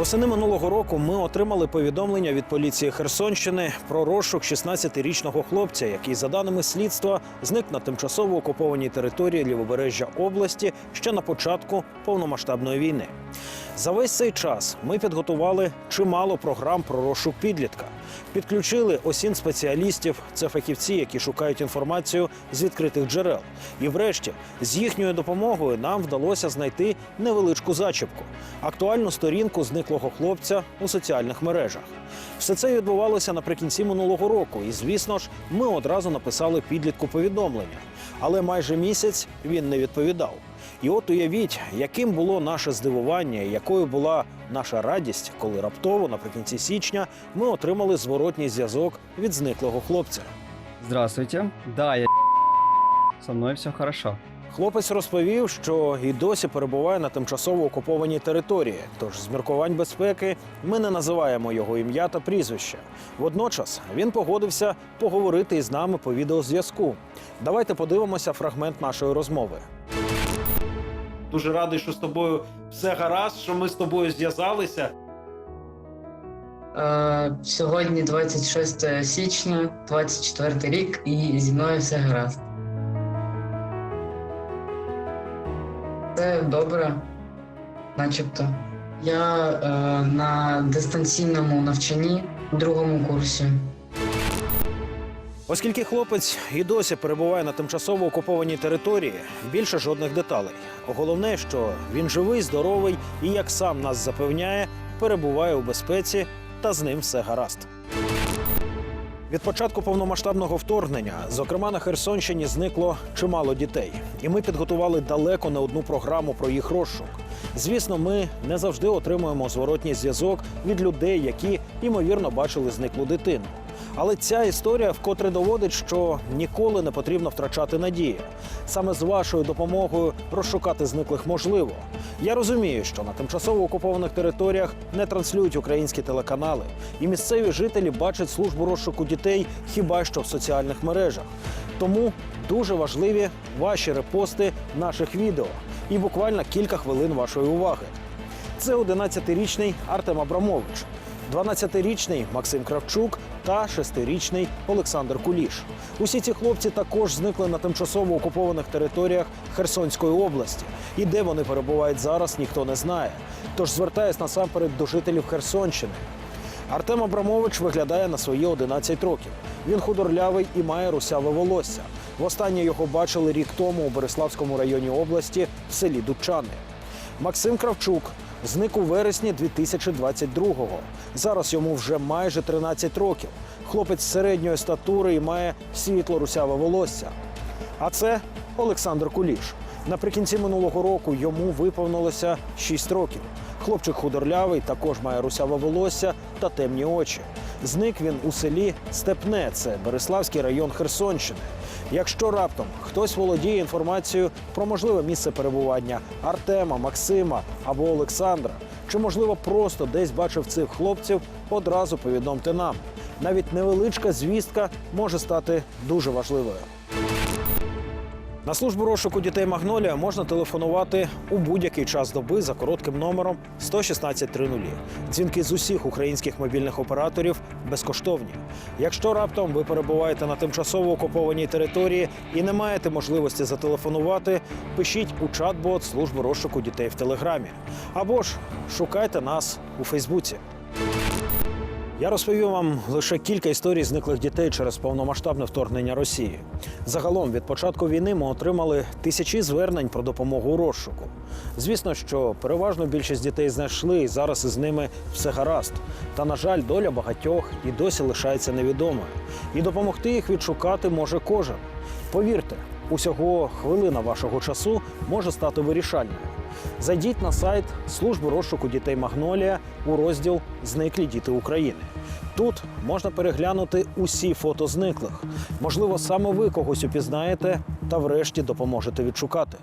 Восени минулого року ми отримали повідомлення від поліції Херсонщини про розшук 16-річного хлопця, який, за даними слідства, зник на тимчасово окупованій території лівобережжя області ще на початку повномасштабної війни. За весь цей час ми підготували чимало програм про розшук підлітка. Підключили осін спеціалістів, це фахівці, які шукають інформацію з відкритих джерел. І врешті, з їхньою допомогою нам вдалося знайти невеличку зачіпку актуальну сторінку зниклого хлопця у соціальних мережах. Все це відбувалося наприкінці минулого року, і звісно ж, ми одразу написали підлітку повідомлення. Але майже місяць він не відповідав. І от уявіть, яким було наше здивування, якою була наша радість, коли раптово наприкінці січня ми отримали зворотній зв'язок від зниклого хлопця. Здравствуйте. Да, я со мной все хорошо. Хлопець розповів, що і досі перебуває на тимчасово окупованій території. Тож з міркувань безпеки ми не називаємо його ім'я та прізвище. Водночас він погодився поговорити із нами по відеозв'язку. Давайте подивимося фрагмент нашої розмови. Дуже радий, що з тобою все гаразд, що ми з тобою зв'язалися. Е, сьогодні 26 січня, 24 рік, і зі мною все гаразд. Це добре, начебто. Я е, на дистанційному навчанні у другому курсі. Оскільки хлопець і досі перебуває на тимчасово окупованій території, більше жодних деталей. Головне, що він живий, здоровий і, як сам нас запевняє, перебуває у безпеці та з ним все гаразд. Від початку повномасштабного вторгнення, зокрема на Херсонщині, зникло чимало дітей, і ми підготували далеко не одну програму про їх розшук. Звісно, ми не завжди отримуємо зворотній зв'язок від людей, які ймовірно бачили зниклу дитину. Але ця історія вкотре доводить, що ніколи не потрібно втрачати надії. Саме з вашою допомогою розшукати зниклих можливо. Я розумію, що на тимчасово окупованих територіях не транслюють українські телеканали, і місцеві жителі бачать службу розшуку дітей хіба що в соціальних мережах. Тому дуже важливі ваші репости наших відео і буквально кілька хвилин вашої уваги. Це 11-річний Артем Абрамович, 12-річний Максим Кравчук та 6-річний Олександр Куліш. Усі ці хлопці також зникли на тимчасово окупованих територіях Херсонської області. І де вони перебувають зараз, ніхто не знає. Тож звертаюсь насамперед до жителів Херсонщини. Артем Абрамович виглядає на свої 11 років. Він худорлявий і має русяве волосся. Востаннє його бачили рік тому у Береславському районі області в селі Дучани. Максим Кравчук зник у вересні 2022-го. Зараз йому вже майже 13 років. Хлопець середньої статури і має світло русяве волосся. А це Олександр Куліш. Наприкінці минулого року йому виповнилося 6 років. Хлопчик худорлявий, також має русяве волосся та темні очі. Зник він у селі Степне, це Береславський район Херсонщини. Якщо раптом хтось володіє інформацією про можливе місце перебування Артема, Максима або Олександра, чи можливо просто десь бачив цих хлопців, одразу повідомте нам. Навіть невеличка звістка може стати дуже важливою. На службу розшуку дітей Магнолія можна телефонувати у будь-який час доби за коротким номером 11630. Дзвінки з усіх українських мобільних операторів безкоштовні. Якщо раптом ви перебуваєте на тимчасово окупованій території і не маєте можливості зателефонувати, пишіть у чат-бот служби розшуку дітей в Телеграмі або ж шукайте нас у Фейсбуці. Я розповів вам лише кілька історій зниклих дітей через повномасштабне вторгнення Росії. Загалом від початку війни ми отримали тисячі звернень про допомогу у розшуку. Звісно, що переважно більшість дітей знайшли, і зараз із ними все гаразд. Та, на жаль, доля багатьох і досі лишається невідомою. І допомогти їх відшукати може кожен. Повірте, усього хвилина вашого часу може стати вирішальною. Зайдіть на сайт служби розшуку дітей Магнолія у розділ Зниклі діти України. Тут можна переглянути усі фото зниклих. Можливо, саме ви когось упізнаєте та врешті допоможете відшукати.